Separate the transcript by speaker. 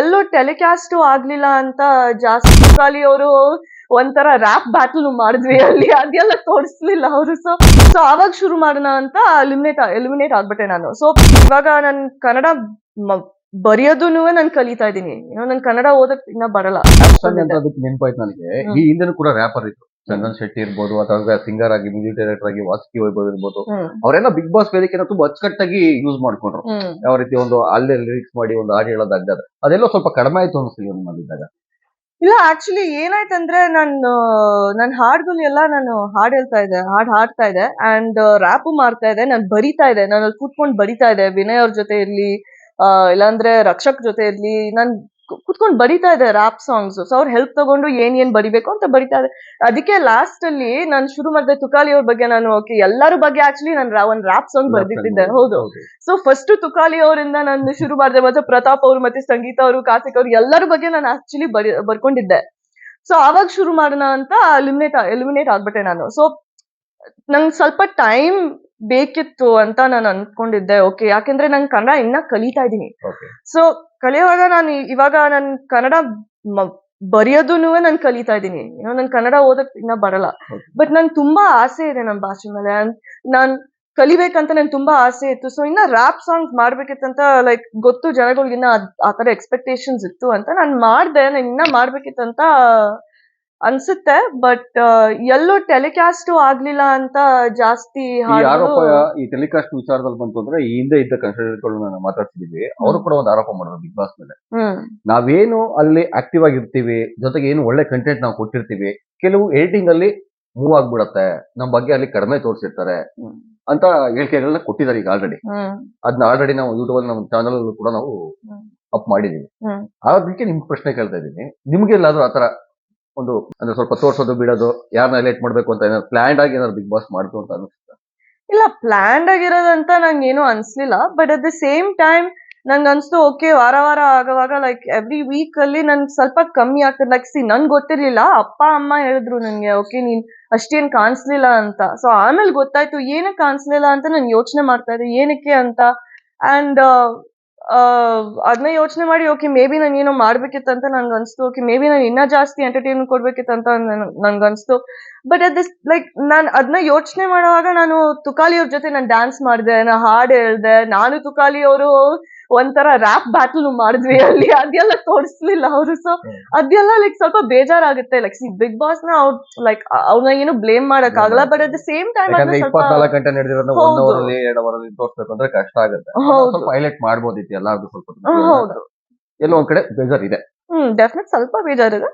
Speaker 1: ಎಲ್ಲೂ ಟೆಲಿಕಾಸ್ಟ್ ಆಗ್ಲಿಲ್ಲ ಅಂತ ಜಾಸ್ತಿ ಖಾಲಿ ಅವರು ಒಂಥರ ರ್ಯಾಪ್ ಬ್ಯಾಟಲ್ ಮಾಡಿದ್ವಿ ಅಲ್ಲಿ. ಅದೆಲ್ಲ ತೋರಿಸ್ಲಿಲ್ಲ ಅವರು. ಸೊ ಸೊ ಆವಾಗ ಶುರು ಮಾಡೋಣ ಅಂತ ಎಲಿಮಿನೇಟ್ ಎಲಿಮಿನೇಟ್ ಆಗ್ಬಿಟ್ಟೆ ನಾನು. ಸೊ ಇವಾಗ ನನ್ ಕನ್ನಡ ಬರೆಯೋದನ್ನು ಬರೆಯೋದೂನು ನಾನು ಕಲಿತಾ ಇದ್ದೀನಿ. ನಾನು ನನ್ ಕನ್ನಡ ಓದಕ್ ಇನ್ನ ಬರಲ್ಲ.
Speaker 2: ನೆನಪಾಯ್ತು ನನಗೆ. ಈ ಹಿಂದೆನೂ ಕೂಡ ರ್ಯಾಪರ್ ಇತ್ತು ಚಂದನ್ ಶೆಟ್ಟಿ ಇರ್ಬೋದು ಅಥವಾ ಸಿಂಗರ್ ಆಗಿ ಮ್ಯೂಸಿಕ್ ಡೈರೆಕ್ಟರ್ ಆಗಿ ವಾಸುಕಿ ವೈಭವ್ ಇರ್ಬೋದು. ಅವರೆಲ್ಲ ಬಿಗ್ ಬಾಸ್ ವೇದಿಕೆನ ತುಂಬಾ ಅಚ್ಚುಕಟ್ಟಾಗಿ ಯೂಸ್ ಮಾಡ್ಕೊಂಡ್ರು. ಯಾವ ರೀತಿ ಒಂದು ಅಲ್ಲೇ ಲಿರಿಕ್ಸ್ ಮಾಡಿ ಒಂದು ಹಾಡು ಹೇಳೋದಾಗ್ತದೆ ಅದೆಲ್ಲ ಸ್ವಲ್ಪ ಕಡಿಮೆ ಆಯ್ತು ಇವ್ನು ಮಾಡಿದಾಗ
Speaker 1: ಇಲ್ಲ ಆಕ್ಚುಲಿ ಏನಾಯ್ತಂದ್ರೆ ನಾನು ನನ್ನ ಹಾಡ್ಗಳು ಎಲ್ಲ ನಾನು ಹಾಡ್ ಹೇಳ್ತಾ ಇದ್ದೆ ಹಾಡ್ ಹಾಡ್ತಾ ಇದ್ದೆ. ಅಂಡ್ ರ್ಯಾಪು ಮಾಡ್ತಾ ಇದ್ದೆ ನಾನು ಬರಿತಾ ಇದ್ದೆ. ನಾನು ಅಲ್ಲಿ ಕೂತ್ಕೊಂಡು ಬರಿತಾ ಇದ್ದೆ. ವಿನಯ್ ಅವ್ರ ಜೊತೆ ಇರ್ಲಿ ಇಲ್ಲಾಂದ್ರೆ ರಕ್ಷಕ್ ಜೊತೆ ಇರ್ಲಿ ನಾನು ಕೂತ್ಕೊಂಡು ಬರಿತಾ ಇದ್ದಾರೆ ರಾಪ್ ಸಾಂಗ್ಸ್ ಸೊ ಅವ್ರ ಹೆಲ್ಪ್ ತಗೊಂಡು ಏನ್ ಏನ್ ಬರಿಬೇಕು ಅಂತ ಬರಿತಾ ಇದೆ ಅದಕ್ಕೆ ಲಾಸ್ಟ್ ಅಲ್ಲಿ ನಾನು ಶುರು ಮಾಡಿದೆ ತುಕಾಲಿ ಅವ್ರ ಬಗ್ಗೆ ನಾನು ಓಕೆ ಎಲ್ಲರ ಬಗ್ಗೆ ಆಕ್ಚುಲಿ ನಾನು ಒಂದ್ ರಾಪ್ ಸಾಂಗ್ ಬರ್ದಿಟ್ಟಿದ್ದೆ ಹೌದು. ಸೊ ಫಸ್ಟ್ ತುಕಾಲಿ ಅವರಿಂದ ನಾನು ಶುರು ಮಾಡಿದೆ ಮತ್ತೆ ಪ್ರತಾಪ್ ಅವರು ಮತ್ತೆ ಸಂಗೀತ ಅವರು ಕಾರ್ತಿಕ್ ಅವರು ಎಲ್ಲರ ಬಗ್ಗೆ ನಾನು ಆಕ್ಚುಲಿ ಬರಿ ಬರ್ಕೊಂಡಿದ್ದೆ. ಸೊ ಆವಾಗ ಶುರು ಮಾಡೋಣ ಅಂತ ಎಲಿಮಿನೇಟ್ ಎಲಿಮಿನೇಟ್ ಆಗ್ಬಿಟ್ಟೆ ನಾನು. ಸೊ ನಂಗೆ ಸ್ವಲ್ಪ ಟೈಮ್ ಬೇಕಿತ್ತು ಅಂತ ನಾನು ಅನ್ಕೊಂಡಿದ್ದೆ ಓಕೆ ಯಾಕೆಂದ್ರೆ ನಂಗೆ ಕನ್ನಡ ಇನ್ನ ಕಲಿತಾ ಇದ್ದೀನಿ. ಸೊ ಕಲಿಯುವಾಗ ನಾನು ಇವಾಗ ನನ್ ಕನ್ನಡ ಬರೆಯೋದನ್ನು ಬರೆಯೋದೂನು ನಾನು ಕಲಿತಾ ಇದ್ದೀನಿ. ಏನೋ ನನ್ ಕನ್ನಡ ಓದಕ್ ಇನ್ನ ಬರಲ್ಲ. ಬಟ್ ನನ್ ತುಂಬಾ ಆಸೆ ಇದೆ ನನ್ ಭಾಷೆ ಮೇಲೆ. ನಾನ್ ಕಲಿಬೇಕಂತ ನನ್ ತುಂಬಾ ಆಸೆ ಇತ್ತು. ಸೊ ಇನ್ನ ರ್ಯಾಪ್ ಸಾಂಗ್ಸ್ ಮಾಡ್ಬೇಕಿತ್ತಂತ ಲೈಕ್ ಗೊತ್ತು ಜನಗಳಿಗಿನ್ನ ಆ ತರ ಎಕ್ಸ್ಪೆಕ್ಟೇಷನ್ಸ್ ಇತ್ತು ಅಂತ ನಾನು ಮಾಡ್ದೆ. ನಾನು ಇನ್ನ ಮಾಡ್ಬೇಕಿತ್ತಂತ ಅನ್ಸುತ್ತೆ ಬಟ್ ಎಲ್ಲೂ ಟೆಲಿಕಾಸ್ಟ್ ಆಗ್ಲಿಲ್ಲ ಅಂತ ಜಾಸ್ತಿ
Speaker 2: ಈ ಆರೋಪ ಈ ಟೆಲಿಕಾಸ್ಟ್ ವಿಚಾರದಲ್ಲಿ ಬಂತು ಅಂದ್ರೆ ಈ ಹಿಂದೆ ಇದ್ದ ಕನ್ಸಲ್ಟೆಂಟ್ಗಳನ್ನ ಮಾತಾಡ್ತಿದೀವಿ ಅವರು ಕೂಡ ಒಂದು ಆರೋಪ ಮಾಡಿದ್ರು ಬಿಗ್ ಬಾಸ್ ಮೇಲೆ. ನಾವೇನು ಅಲ್ಲಿ ಆಕ್ಟಿವ್ ಆಗಿರ್ತೀವಿ ಜೊತೆಗೆ ಏನು ಒಳ್ಳೆ ಕಂಟೆಂಟ್ ನಾವು ಕೊಟ್ಟಿರ್ತೀವಿ ಕೆಲವು ಎಡಿಟಿಂಗ್ ಅಲ್ಲಿ ಮೂವ್ ಆಗ್ಬಿಡತ್ತೆ ನಮ್ಮ ಬಗ್ಗೆ ಅಲ್ಲಿ ಕಡಿಮೆ ತೋರಿಸಿರ್ತಾರೆ ಅಂತ ಹೇಳಿಕೆಗಳನ್ನ ಕೊಟ್ಟಿದ್ದಾರೆ ಈಗ ಆಲ್ರೆಡಿ ಅದನ್ನ ಆಲ್ರೆಡಿ ನಾವು ಯೂಟ್ಯೂಬ್ ಅಲ್ಲಿ ನಮ್ಮ ಚಾನಲ್ ಕೂಡ ನಾವು ಅಪ್ ಮಾಡಿದೀವಿ. ಅದಕ್ಕೆ ನಿಮ್ಗೆ ಪ್ರಶ್ನೆ ಕೇಳ್ತಾ ಇದ್ದೀನಿ. ನಿಮ್ಗೆಲ್ಲಾದ್ರೂ ಆತರ ಒಂದು, ಅಂದ್ರೆ ಸ್ವಲ್ಪ ತೋರ್ಸೋದು, ಬಿಡೋದು ಯಾರನ್ನ ಹೈಲೈಟ್ ಮಾಡ್ಬೇಕು ಅಂತ ಏನಾದ್ರು ಪ್ಲಾನ್ ಆಗಿ ಏನಾದ್ರು ಬಿಗ್ ಬಾಸ್ ಮಾಡ್ತು ಅಂತ ಅನಿಸುತ್ತೆ?
Speaker 1: ಇಲ್ಲ ಪ್ಲಾನ್ಡ್ ಆಗಿರೋದಂತ ನಂಗೆ ಏನು ಅನ್ಸ್ಲಿಲ್ಲ but at the same time ನಂಗೆ ಅನ್ಸ್ತು ಓಕೆ ವಾರ ವಾರ ಆಗುವಾಗ ಲೈಕ್ ಎವ್ರಿ ವೀಕ್ ಅಲ್ಲಿ ನನ್ ಸ್ವಲ್ಪ ಕಮ್ಮಿ ಆಗ್ತದೆ. ಲೈಕ್ ಸಿ ನನ್ಗೆ ಗೊತ್ತಿರ್ಲಿಲ್ಲ, ಅಪ್ಪ, ಅಮ್ಮ ಹೇಳಿದ್ರು ನನಗೆ ಓಕೆ ನೀನ್ ಅಷ್ಟೇನ್ ಕಾಣಿಸ್ಲಿಲ್ಲ ಅಂತ. ಸೊ ಆಮೇಲೆ ಗೊತ್ತಾಯ್ತು, ಏನಕ್ಕೆ ಕಾಣಿಸ್ಲಿಲ್ಲ ಅಂತ ನಾನು ಯೋಚನೆ ಮಾಡ್ತಾ ಇದ್ದೆ, ಏನಕ್ಕೆ ಅಂತ. ಅಂಡ್ ಅದನ್ನ ಯೋಚನೆ ಮಾಡಿ ಓಕೆ ಮೇ ಬಿ ನಾನು ಏನೋ ಮಾಡ್ಬೇಕಿತ್ತಂತ ನನ್ಗೆ ಅನ್ಸ್ತು. ಓಕೆ ಮೇ ಬಿ ನಾನು ಇನ್ನ ಜಾಸ್ತಿ ಎಂಟರ್ಟೈನ್ಮೆಂಟ್ ಕೊಡ್ಬೇಕಿತ್ತಂತ ನನ್ಗೆ ಅನ್ಸ್ತು. ಬಟ್ ಅಟ್ ದಿಸ್ ಲೈಕ್ ನಾನು ಅದನ್ನ ಯೋಚನೆ ಮಾಡುವಾಗ ನಾನು ತುಕಾಲಿ ಅವ್ರ ಜೊತೆ ನಾನು ಡ್ಯಾನ್ಸ್ ಮಾಡಿದೆ ನಾನು ಹಾಡು ಹೇಳ್ದೆ. ನಾನು ತುಕಾಲಿ ಅವರು ಒಂಥರ ರ್ಯಾಪ್ ಬ್ಯಾಟಲ್ ಮಾಡಿದ್ವಿ ಅಲ್ಲಿ. ಅದೆಲ್ಲ ತೋರಿಸ್ಲಿಲ್ಲ ಅವರು. ಸೊ ಅದೆಲ್ಲ ಲೈಕ್ ಸ್ವಲ್ಪ ಬೇಜಾರಾಗುತ್ತೆ. ಲೈಕ್ ಸಿ ಬಿಗ್ ಬಾಸ್ನ ಅವ್ರು ಲೈಕ್ ಅವ್ರನ್ನ ಏನು ಬ್ಲೇಮ್ ಮಾಡಕ್ ಆಗಲ್ಲ. But at the same time
Speaker 2: ಇಪ್ಪತ್ನಾಲ್ಕು ಗಂಟೆ ನಡೆದಿರೋದನ್ನ ಅಲ್ಲಿ ಎರಡು ಅವರ್ ಅಲ್ಲಿ ತೋರ್ಸ್ಬೇಕು ಅಂದ್ರೆ ಕಷ್ಟ ಆಗುತ್ತೆ. ಸ್ವಲ್ಪ ಹೈಲೈಟ್ ಮಾಡ್ಬೋದಿತ್ತು ಎಲ್ಲಾರ್ದು ಸ್ವಲ್ಪ
Speaker 1: ಹೌದು.
Speaker 2: ಎಲ್ಲೋ ಒಂದ್ ಕಡೆ ಬೇಜಾರ್ ಇದೆ
Speaker 1: ಹ್ಮ್ ಡೆಫಿನೆಟ್ ಸ್ವಲ್ಪ ಬೇಜಾರಿದೆ.